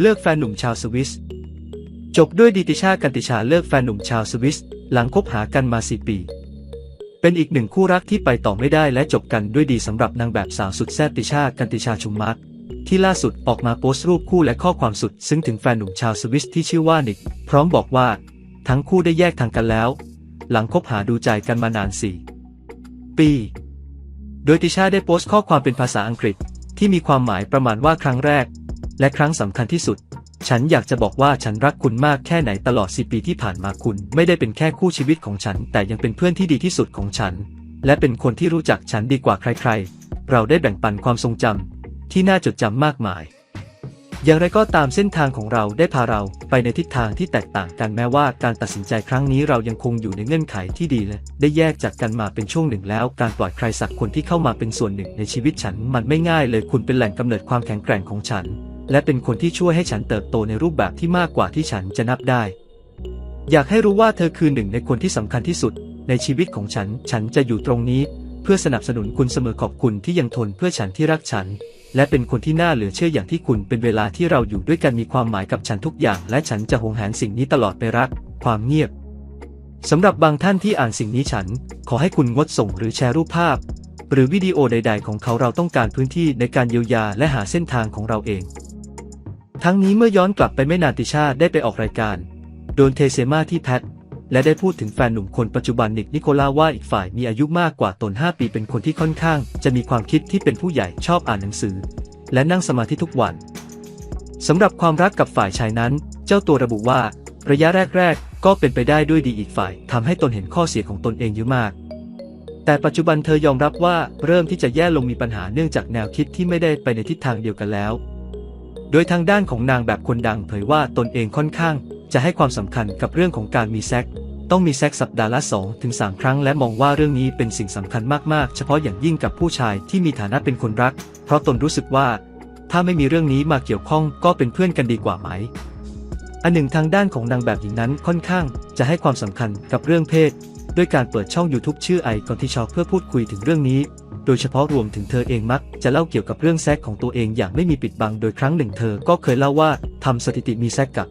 เลิกแฟนหนุ่มชาวสวิส จบด้วยดิติชากันติชาเลิกแฟนหนุ่มชาวสวิส หลังคบหากันมาสี่ปี เป็นอีกหนึ่งคู่รักที่ไปต่อไม่ได้และจบกันด้วยดีสำหรับนางแบบสาวสุดแซ่บติชากันติชาชุมมักที่ล่าสุดออกมาโพสต์รูปคู่และข้อความสุด ซึ้งถึงแฟนหนุ่มชาวสวิสที่ชื่อว่านิก พร้อมบอกว่า ทั้งคู่ได้แยกทางกันแล้ว หลังคบหาดูใจกันมานานสี่ปี โดยติชาได้โพสต์ข้อความเป็นภาษาอังกฤษ ที่มีความหมายประมาณว่าครั้งแรก และครั้งสำคัญที่สุด ฉันอยากจะบอกว่าฉันรักคุณมากแค่ไหนตลอดสิปีที่ผ่านมาคุณ ไม่ได้เป็นแค่คู่ชีวิตของฉัน แต่ยังเป็นเพื่อนที่ดีที่สุดของฉัน และเป็นคนที่รู้จักฉันดีกว่าใคร ๆ เราได้แบ่งปันความทรงจำที่น่าจดจำมากมาย อย่างไรก็ตามเส้นทางของเราได้พาเราไปในทิศทางที่แตกต่างกันแม้ว่าการตัดสินใจครั้งนี้เรายังคงอยู่ในเงื่อนไขที่ดีและได้แยกจากกันมาเป็นช่วงหนึ่งแล้ว การปล่อยใครสักคนที่เข้ามาเป็นส่วนหนึ่งในชีวิตฉัน มันไม่ง่ายเลยคุณเป็นแหล่งกำเนิดความแข็งแกร่งของฉัน และเป็นคนที่ช่วยให้ฉันเติบโตในรูปแบบที่มากกว่าที่ฉันจะนับได้ อยากให้รู้ว่าเธอคือหนึ่งในคนที่สำคัญที่สุด ในชีวิตของฉัน ฉันจะอยู่ตรงนี้ เพื่อสนับสนุนคุณเสมอขอบคุณที่ยังทนเพื่อฉันที่รักฉัน และเป็นคนที่น่าเหลือเชื่ออย่างที่คุณเป็นเวลาที่เราอยู่ด้วยกันมีความหมายกับฉันทุกอย่าง และฉันจะหวงแหนสิ่งนี้ตลอดไปรัก ความเงียบสำหรับบางท่านที่อ่านสิ่งนี้ฉัน ขอให้คุณงดส่งหรือแชร์รูปภาพ หรือวิดีโอใด ๆ ของเขาเราต้องการพื้นที่ในการเยียวยาและหาเส้นทางของเราเอง ทั้งนี้เมื่อย้อนกลับไปไม่นานติชาได้ไปออกรายการ โดนเทเซมาที่แพท และได้พูดถึงแฟนหนุ่มคนปัจจุบันนิกนิโคล่าว่าอีกฝ่ายมีอายุมากกว่าตน 5 ปีเป็นคนที่ค่อนข้าง จะมีความคิดที่เป็นผู้ใหญ่ชอบอ่านหนังสือ และนั่งสมาธิทุกวันสำหรับความรักกับฝ่ายชายนั้น เจ้าตัวระบุว่า ระยะแรก ๆ ก็เป็นไปได้ด้วยดีอีกฝ่ายทำให้ตนเห็นข้อเสียของตนเองเยอะมาก แต่ปัจจุบันเธอยอมรับว่าเริ่มที่จะแย่ลงมีปัญหาเนื่องจากแนวคิดที่ไม่ได้ไปในทิศทางเดียวกันแล้ว โดยทางด้านของนางแบบคนดังเผยว่าตนเองค่อนข้าง จะให้ความสำคัญกับเรื่องของการมีเซ็กต้องมีเซ็กสัปดาห์ละ2ถึง3ครั้ง และมองว่าเรื่องนี้เป็นสิ่งสำคัญมากๆ เฉพาะอย่างยิ่งกับผู้ชายที่มีฐานะเป็นคนรัก เพราะตนรู้สึกว่า ถ้าไม่มีเรื่องนี้มาเกี่ยวข้องก็เป็นเพื่อนกันดีกว่าไหม อันหนึ่งทางด้านของนางแบบหญิงนั้นค่อนข้าง จะให้ความสำคัญกับเรื่องเพศ ด้วยการเปิดช่อง YouTube ชื่อไอคอนที่ชอบเพื่อพูดคุยถึงเรื่องนี้ โดยเฉพาะรวมถึงเธอเองมัก จะเล่าเกี่ยวกับเรื่องแซกของตัวเองอย่างไม่มีปิดบัง โดยครั้งหนึ่งเธอก็เคยเล่าว่าทำสถิติมีแซกกับ